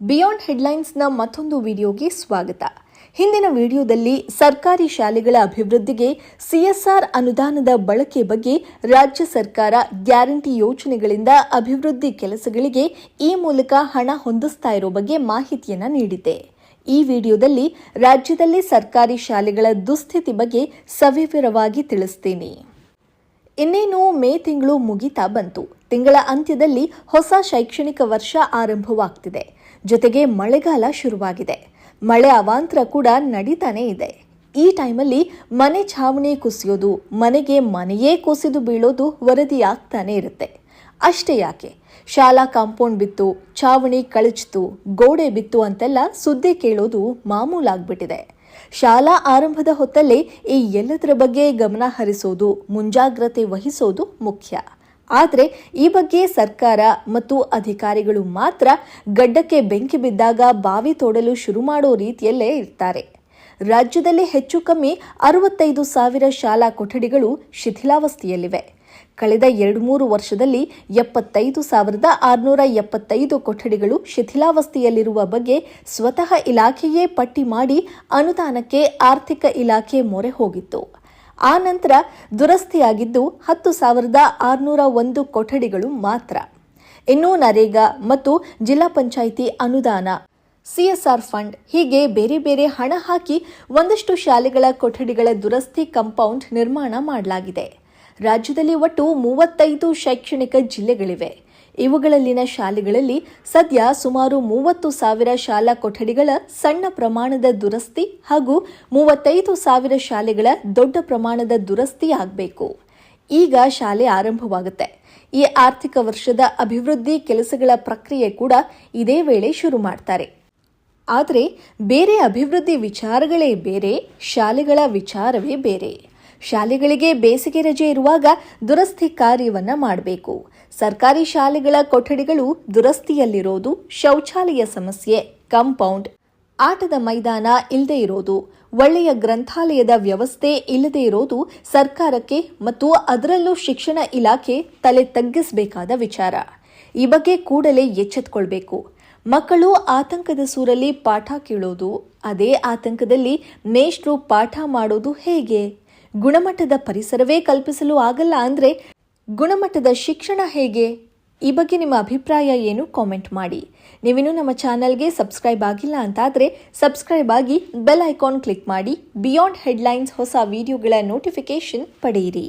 Beyond ಹೆಡ್ಲೈನ್ಸ್ನ ಮತ್ತೊಂದು ವಿಡಿಯೋಗೆ ಸ್ವಾಗತ. ಹಿಂದಿನ ವಿಡಿಯೋದಲ್ಲಿ ಸರ್ಕಾರಿ ಶಾಲೆಗಳ ಅಭಿವೃದ್ಧಿಗೆ ಸಿಎಸ್ಆರ್ ಅನುದಾನದ ಬಳಕೆ ಬಗ್ಗೆ ರಾಜ್ಯ ಸರ್ಕಾರ ಗ್ಯಾರಂಟಿ ಯೋಜನೆಗಳಿಂದ ಅಭಿವೃದ್ಧಿ ಕೆಲಸಗಳಿಗೆ ಈ ಮೂಲಕ ಹಣ ಹೊಂದಿಸ್ತಾ ಇರೋ ಬಗ್ಗೆ ಮಾಹಿತಿಯನ್ನು ನೀಡಿದೆ. ಈ ವಿಡಿಯೋದಲ್ಲಿ ರಾಜ್ಯದಲ್ಲಿ ಸರ್ಕಾರಿ ಶಾಲೆಗಳ ದುಸ್ಥಿತಿ ಬಗ್ಗೆ ಸವಿವರವಾಗಿ ತಿಳಿಸ್ತೀನಿ. ಇನ್ನೇನು ಮೇ ತಿಂಗಳು ಮುಗಿತಾ ಬಂತು. ತಿಂಗಳ ಅಂತ್ಯದಲ್ಲಿ ಹೊಸ ಶೈಕ್ಷಣಿಕ ವರ್ಷ ಆರಂಭವಾಗ್ತಿದೆ. ಜೊತೆಗೆ ಮಳೆಗಾಲ ಶುರುವಾಗಿದೆ. ಮಳೆ ಅವಾಂತರ ಕೂಡ ನಡೀತಾನೇ ಇದೆ. ಈ ಟೈಮಲ್ಲಿ ಮನೆ ಛಾವಣಿ ಕುಸಿಯೋದು, ಮನೆಗೆ ಮನೆಯೇ ಕುಸಿದು ಬೀಳೋದು ವರದಿಯಾಗ್ತಾನೆ ಇರುತ್ತೆ. ಅಷ್ಟೇ ಯಾಕೆ? ಶಾಲಾ ಕಾಂಪೌಂಡ್ ಬಿತ್ತು, ಛಾವಣಿ ಕಳಚಿತು, ಗೋಡೆ ಬಿತ್ತು ಅಂತೆಲ್ಲ ಸುದ್ದಿ ಕೇಳೋದು ಮಾಮೂಲಾಗ್ಬಿಟ್ಟಿದೆ. ಶಾಲಾ ಆರಂಭದ ಹೊತ್ತಲ್ಲೇ ಈ ಎಲ್ಲದರ ಬಗ್ಗೆ ಗಮನ ಹರಿಸೋದು, ಮುಂಜಾಗ್ರತೆ ವಹಿಸೋದು ಮುಖ್ಯ. ಆದರೆ ಈ ಬಗ್ಗೆ ಸರ್ಕಾರ ಮತ್ತು ಅಧಿಕಾರಿಗಳು ಮಾತ್ರ ಗಡ್ಡಕ್ಕೆ ಬೆಂಕಿ ಬಿದ್ದಾಗ ಬಾವಿ ತೋಡಲು ಶುರು ಮಾಡೋ ರೀತಿಯಲ್ಲೇ ಇರ್ತಾರೆ. ರಾಜ್ಯದಲ್ಲಿ ಹೆಚ್ಚು ಕಮ್ಮಿ ಅರವತ್ತೈದು ಸಾವಿರ ಶಾಲಾ ಕೊಠಡಿಗಳು ಶಿಥಿಲಾವಸ್ಥೆಯಲ್ಲಿವೆ. ಕಳೆದ ಎರಡು ಮೂರು ವರ್ಷದಲ್ಲಿ ಎಪ್ಪತ್ತೈದು ಸಾವಿರದ ಆರುನೂರ ಎಪ್ಪತ್ತೈದು ಕೊಠಡಿಗಳು ಶಿಥಿಲಾವಸ್ಥೆಯಲ್ಲಿರುವ ಬಗ್ಗೆ ಸ್ವತಃ ಇಲಾಖೆಯೇ ಪಟ್ಟಿ ಮಾಡಿ ಅನುದಾನಕ್ಕೆ ಆರ್ಥಿಕ ಇಲಾಖೆ ಮೊರೆ ಹೋಗಿತ್ತು. ಆ ನಂತರ ದುರಸ್ತಿಯಾಗಿದ್ದು ಹತ್ತು ಸಾವಿರದ ಆರುನೂರ ಒಂದು ಕೊಠಡಿಗಳು ಮಾತ್ರ. ಇನ್ನು ನರೇಗಾ ಮತ್ತು ಜಿಲ್ಲಾ ಪಂಚಾಯಿತಿ ಅನುದಾನ, ಸಿಎಸ್ಆರ್ ಫಂಡ್ ಹೀಗೆ ಬೇರೆ ಬೇರೆ ಹಣ ಹಾಕಿ ಒಂದಷ್ಟು ಶಾಲೆಗಳ ಕೊಠಡಿಗಳ ದುರಸ್ತಿ ಕಂಪೌಂಡ್ ನಿರ್ಮಾಣ ಮಾಡಲಾಗಿದೆ. ರಾಜ್ಯದಲ್ಲಿ ಒಟ್ಟು ಮೂವತ್ತೈದು ಶೈಕ್ಷಣಿಕ ಜಿಲ್ಲೆಗಳಿವೆ. ಇವುಗಳಲ್ಲಿನ ಶಾಲೆಗಳಲ್ಲಿ ಸದ್ಯ ಸುಮಾರು ಮೂವತ್ತು ಸಾವಿರ ಶಾಲಾ ಕೊಠಡಿಗಳ ಸಣ್ಣ ಪ್ರಮಾಣದ ದುರಸ್ತಿ ಹಾಗೂ ಮೂವತ್ತೈದು ಸಾವಿರ ಶಾಲೆಗಳ ದೊಡ್ಡ ಪ್ರಮಾಣದ ದುರಸ್ತಿ ಆಗಬೇಕು. ಈಗ ಶಾಲೆ ಆರಂಭವಾಗುತ್ತೆ. ಈ ಆರ್ಥಿಕ ವರ್ಷದ ಅಭಿವೃದ್ಧಿ ಕೆಲಸಗಳ ಪ್ರಕ್ರಿಯೆ ಕೂಡ ಇದೇ ವೇಳೆ ಶುರು ಮಾಡ್ತಾರೆ. ಆದರೆ ಬೇರೆ ಅಭಿವೃದ್ಧಿ ವಿಚಾರಗಳೇ ಬೇರೆ, ಶಾಲೆಗಳ ವಿಚಾರವೇ ಬೇರೆ. ಶಾಲೆಗಳಿಗೆ ಬೇಸಿಗೆ ರಜೆ ಇರುವಾಗ ದುರಸ್ತಿ ಕಾರ್ಯವನ್ನು ಮಾಡಬೇಕು. ಸರ್ಕಾರಿ ಶಾಲೆಗಳ ಕೊಠಡಿಗಳು ದುರಸ್ತಿಯಲ್ಲಿರೋದು ಶೌಚಾಲಯ ಸಮಸ್ಯೆ. ಕಾಂಪೌಂಡ್. ಆಟದ ಮೈದಾನ ಇಲ್ಲದೆ ಇರೋದು. ಒಳ್ಳೆಯ ಗ್ರಂಥಾಲಯದ ವ್ಯವಸ್ಥೆ ಇಲ್ಲದೇ ಇರೋದು ಸರ್ಕಾರಕ್ಕೆ ಮತ್ತು ಅದರಲ್ಲೂ ಶಿಕ್ಷಣ ಇಲಾಖೆ ತಲೆ ತಗ್ಗಿಸಬೇಕಾದ ವಿಚಾರ. ಈ ಬಗ್ಗೆ ಕೂಡಲೇ ಎಚ್ಚೆತ್ಕೊಳ್ಬೇಕು. ಮಕ್ಕಳು ಆತಂಕದ ಸೂರಲ್ಲಿ ಪಾಠ ಕೇಳೋದು, ಅದೇ ಆತಂಕದಲ್ಲಿ ಮೇಷ್ಟ್ರು ಪಾಠ ಮಾಡೋದು ಹೇಗೆ? ಗುಣಮಟ್ಟದ ಪರಿಸರವೇ ಕಲ್ಪಿಸಲು ಆಗಲ್ಲ ಅಂದ್ರೆ ಗುಣಮಟ್ಟದ ಶಿಕ್ಷಣ ಹೇಗೆ? ಈ ಬಗ್ಗೆ ನಿಮ್ಮ ಅಭಿಪ್ರಾಯ ಏನು? ಕಾಮೆಂಟ್ ಮಾಡಿ. ನೀವಿನ್ನೂ ನಮ್ಮ ಚಾನಲ್ಗೆ ಸಬ್ಸ್ಕ್ರೈಬ್ ಆಗಿಲ್ಲ ಅಂತಾದರೆ ಸಬ್ಸ್ಕ್ರೈಬ್ ಆಗಿ ಬೆಲ್ ಐಕಾನ್ ಕ್ಲಿಕ್ ಮಾಡಿ. ಬಿಯಾಂಡ್ ಹೆಡ್ಲೈನ್ಸ್ ಹೊಸ ವಿಡಿಯೋಗಳ ನೋಟಿಫಿಕೇಶನ್ ಪಡೆಯಿರಿ.